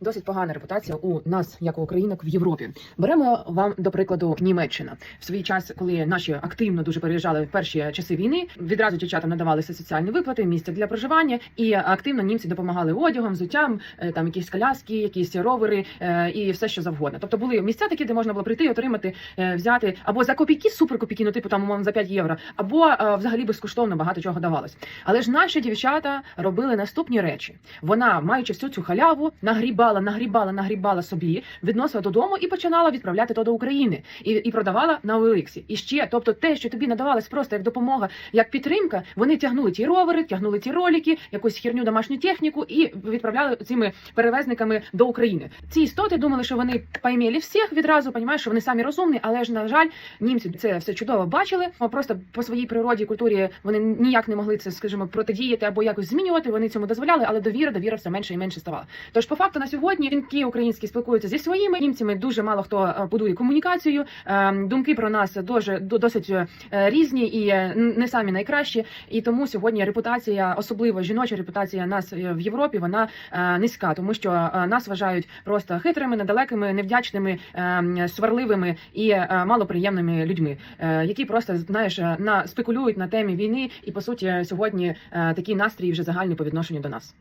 Досить погана репутація у нас, як у українок в Європі. Беремо вам до прикладу Німеччина в свій час, коли наші активно дуже переїжджали в перші часи війни. Відразу дівчатам надавалися соціальні виплати, місця для проживання, і активно німці допомагали одягом, взуттям, е, там якісь коляски, якісь ровери е, і все, що завгодно. Тобто були місця такі, де можна було прийти, отримати, е, взяти або за копійки, супер ну типу там умовно за 5 євро, або взагалі безкоштовно багато чого давалось. Але ж наші дівчата робили наступні речі. Вона, маючи всю цю халяву, нагрібала, нагрібала, нагрібала собі, відносила додому і починала відправляти то до України і, і продавала на Олексі. І ще, тобто, те, що тобі надавалось просто як допомога, як підтримка, вони тягнули ті ровери, тягнули ті ролики, якусь херню домашню техніку і відправляли цими перевезниками до України. Ці істоти думали, що вони поймели всіх відразу, понімаєш, що вони самі розумні, але ж на жаль, німці це все чудово бачили. Просто по своїй природі, культурі вони ніяк не могли це, скажімо, протидіяти або якось змінювати. Вони цьому дозволяли, але довіра, довіра все менше і менше ставала. Тож, по факту, на сьогодні жінки українські спілкуються зі своїми німцями. Дуже мало хто е, будує комунікацію. Е, Думки про нас дуже до- досить е, різні і е, не самі найкращі. І тому сьогодні репутація, особливо жіноча репутація нас в Європі, вона низька, тому що нас вважають просто хитрими, недалекими, невдячними, е, сварливими і малоприємними людьми, які просто знаєш на спекулюють на темі війни, і по суті сьогодні такий настрій вже загальний по відношенню до нас.